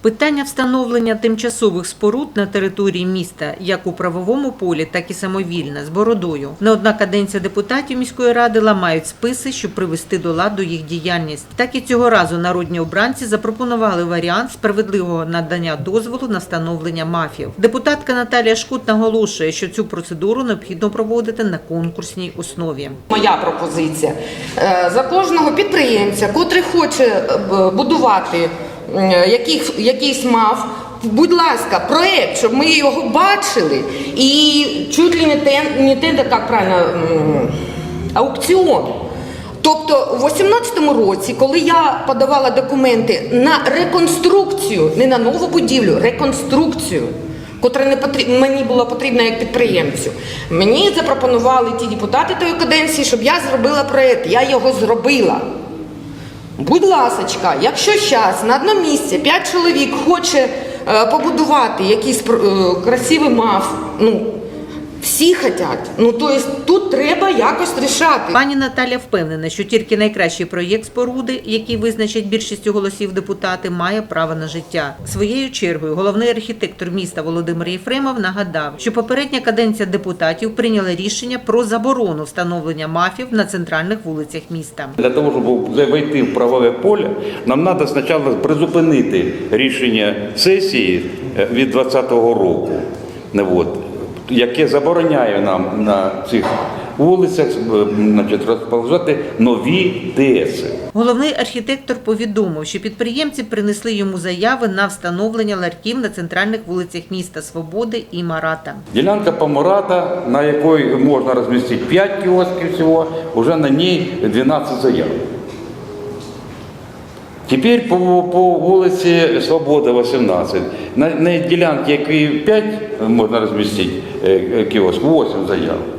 Питання встановлення тимчасових споруд на території міста як у правовому полі, так і самовільне з бородою. Не одна каденція депутатів міської ради ламають списи, щоб привести до ладу їх діяльність. Так і цього разу народні обранці запропонували варіант справедливого надання дозволу на встановлення мафів. Депутатка Наталія Шкут наголошує, що цю процедуру необхідно проводити на конкурсній основі. Моя пропозиція Е, за кожного підприємця, котрий хоче е, будувати яких, якийсь мав. Будь ласка, проект, щоб ми його бачили, і чуть ли не те, не те, як правильно, аукціон. Тобто, у 2018 році, коли я подавала документи на реконструкцію, не на нову будівлю, реконструкцію, котра не потрібна, мені була потрібна як підприємцю, мені запропонували ті депутати тої каденції, щоб я зробила проект. Я його зробила. Будь ласочка, якщо зараз на одному місці 5 чоловік хоче е, побудувати якийсь е, красивий маф, ну всі хочуть. Ну тобто тут треба якось рішати. Пані Наталя впевнена, що тільки найкращий проєкт споруди, який визначить більшістю голосів депутати, має право на життя. Своєю чергою головний архітектор міста Володимир Єфремов нагадав, що попередня каденція депутатів прийняла рішення про заборону встановлення мафів на центральних вулицях міста. Для того, щоб войти в правове поле, нам треба спочатку призупинити рішення сесії е, від 2020 року, не от, яке забороняє нам на цих вулицях е, значить, розповзати нові ТС. Головний архітектор повідомив, що підприємці принесли йому заяви на встановлення ларьків на центральних вулицях міста Свободи і Марата. Ділянка Помората, на якій можна розмістити 5 кіосків всього, вже на ній 12 заяв. Тепер по, по вулиці Свобода, 18. На, на ділянці, які 5 можна розмістити е, е, кіоск, 8 заяв.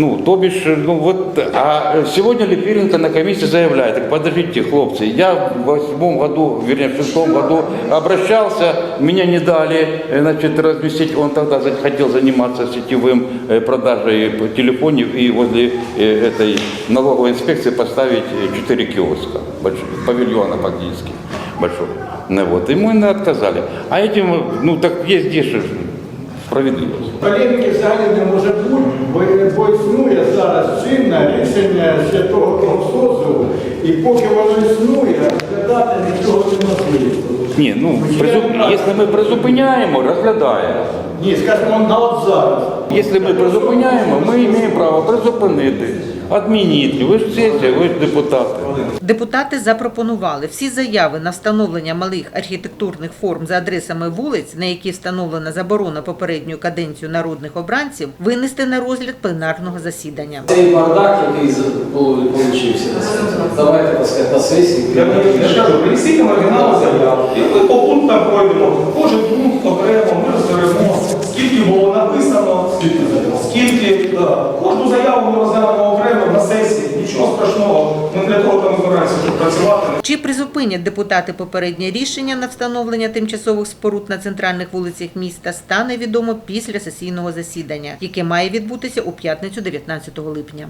Ну, то бишь, ну вот, а сегодня Липиренко на комиссии заявляет, так подождите, хлопцы, я в восьмом году, вернее, в шестом году обращался, меня не дали, э, значит, разместить, он тогда хотел заниматься сетевым э, продажей телефонов и возле э, этой налоговой инспекции поставить четыре киоска, павильона фактически, большой. Ну, вот, ему отказали. А этим, ну, так есть здесь справедливость. Полеміки взагалі не може бути, чинне рішення святого того і поки воно існує, розглядати нічого неможливо. Ні, ну призуп... якщо ми призупиняємо, розглядаємо. Ні, скажімо, на от зараз. Якщо ми призупиняємо, ми маємо право призупинити, відмінити. Ви ж сесія, ви ж депутати. Депутати запропонували всі заяви на встановлення малих архітектурних форм за адресами вулиць, на які встановлена заборона попередньою каденцію народних обранців, винести на розгляд пленарного засідання. Цей бардак, який получився, давайте так сказати, на сесії. Я кажу, принесіть нам оригінал заяв. І ми по пунктам пройдемо. Кожен пункт окремо, ми розберемо, скільки було написано, скільки, да. Кожну заяву ми розглянемо окремо на сесії. Нічого. Ми для того там збираємося працювати. Чи призупинять депутати попереднє рішення на встановлення тимчасових споруд на центральних вулицях міста, стане відомо після сесійного засідання, яке має відбутися у п'ятницю 19 липня.